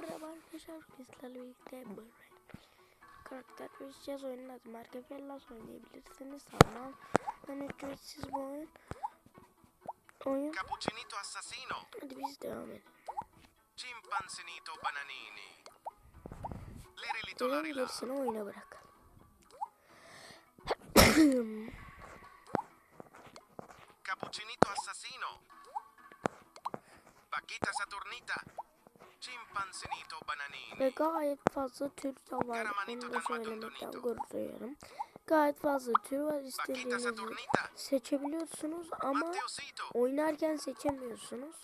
Merhaba arkadaşlar bizlerle birlikte böyle karakter seçeceğiz oyunun adı Markefellas oynayabilirsiniz. Ama ben ücretsiz bu oyun oyun. Cappuccinito assassino, hadi biz devam edelim. Chimpanzinito bananini. Gelin larila, gerisini oyuna bırakalım. Cappuccinito assassino. Paquita Saturnita. Ve gayet fazla tür de var onu da söylemekten gurur duyuyorum gayet fazla tür var istediğinizi seçebiliyorsunuz ama oynarken seçemiyorsunuz.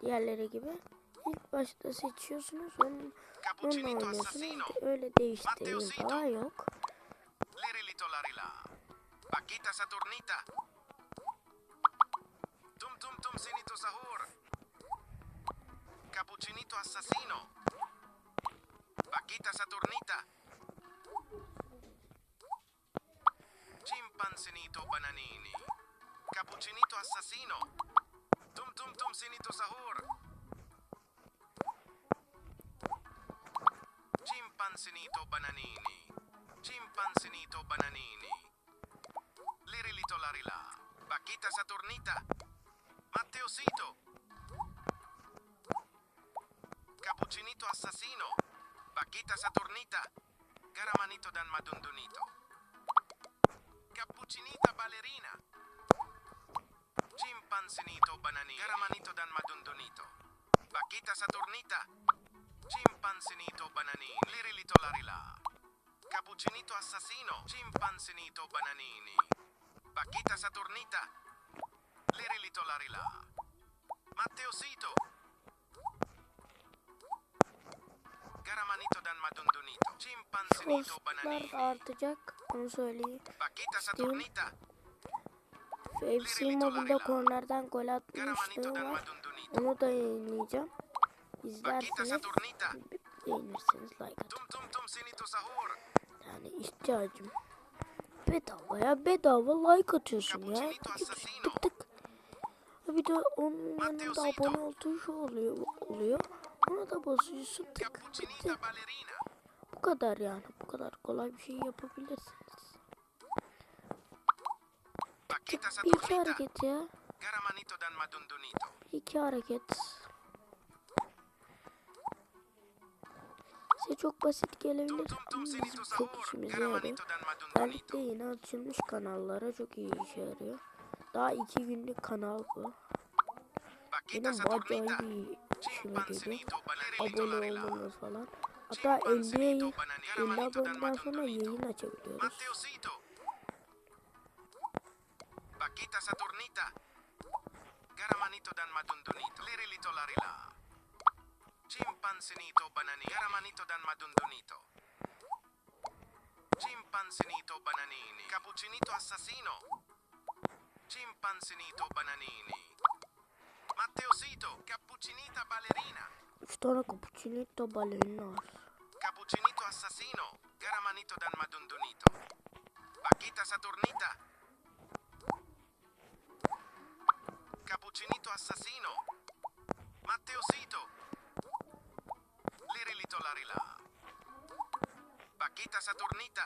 Diğerleri gibi. İlk başta seçiyorsunuz. Onu, onunla oynuyorsunuz. Öyle değiştireyim falan yok. Liri larila. Paquita Saturnita. maldito asesino. Vaquita Saturnita. Chimpancinito bananini. Capuchinito asesino. Tum tum tum sinito sahur. Chimpancinito bananini. Chimpancinito bananini. Lirilito larila. Vaquita Saturnita. Matteosito. Cappuccinito assassino. Paquita Saturnita. Garamanito dan madundunito. Cappuccinita ballerina. Chimpanzinito bananini. Garamanito dan madundunito. Paquita Saturnita. Chimpanzinito bananini. Lirilito larila. Cappuccinito assassino. Chimpanzinito bananini. Paquita Saturnita. Lirilito larila. Matteosito. Postlar artacak. Onu söyleyeyim. Saturnita. FC modunda kornerden gol dan var. Onu da yayınlayacağım. İzlersiniz. Beğenirsiniz like atın. Yani ihtiyacım. Bedavaya bedava like atıyorsun ya. Assassino. Tık tık. Bir de onun yanında abone olduğu şu oluyor. oluyor. Ona da basıyorsun tık tık tık. Bu kadar yani. Bu kadar kolay bir şey yapabilirsiniz. Paquita Bir iki hareket ya. Bir iki hareket. Size çok basit gelebilir bizim çok işimize yarıyor. Özellikle yeni açılmış kanallara çok iyi işe yarıyor. Daha iki günlük kanal bu. Benim Saturnita. acayip iyi işime geliyor. Abone olmanız falan. Hatta 50, 50 aboneden sonra yayın açabiliyoruz. Paquita Saturnita. Garamanito dan madundunito. Lirilito larila. Chimpanzinito banani. Garamanito dan madundunito. Chimpanzinito bananini. Cappuccinito assassino. Chimpanzinito bananini. Matteosito. Cappuccinita ballerina. 3 tane cappuccino balerina Cappuccinito assassino, Garamanito dan madundunito. Paquita Saturnita. Cappuccinito assassino. Matteosito. Lirilito larila. Paquita Saturnita.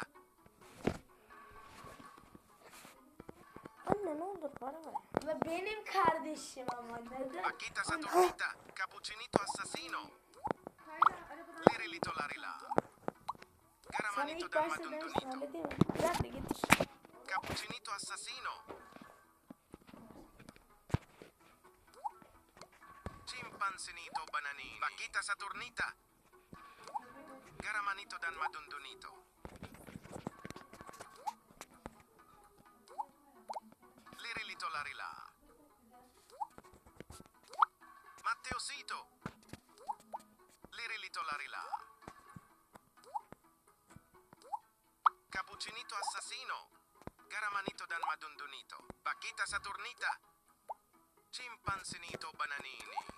Anne ne olur para ver. Ve benim kardeşim ama neden? Paquita Saturnita. Cappuccinito assassino. Madundunito. öyle değil mi? Bırak da getir. Cappuccinito assassino. Chimpanzinito bananini. Paquita Saturnita. Garamanito dan madundunito. Lirilito larila. Matteosito. Lirilito larila. Cappuccinito assassino. Garamanito dan madundunito. Paquita Saturnita. Chimpanzinito bananini.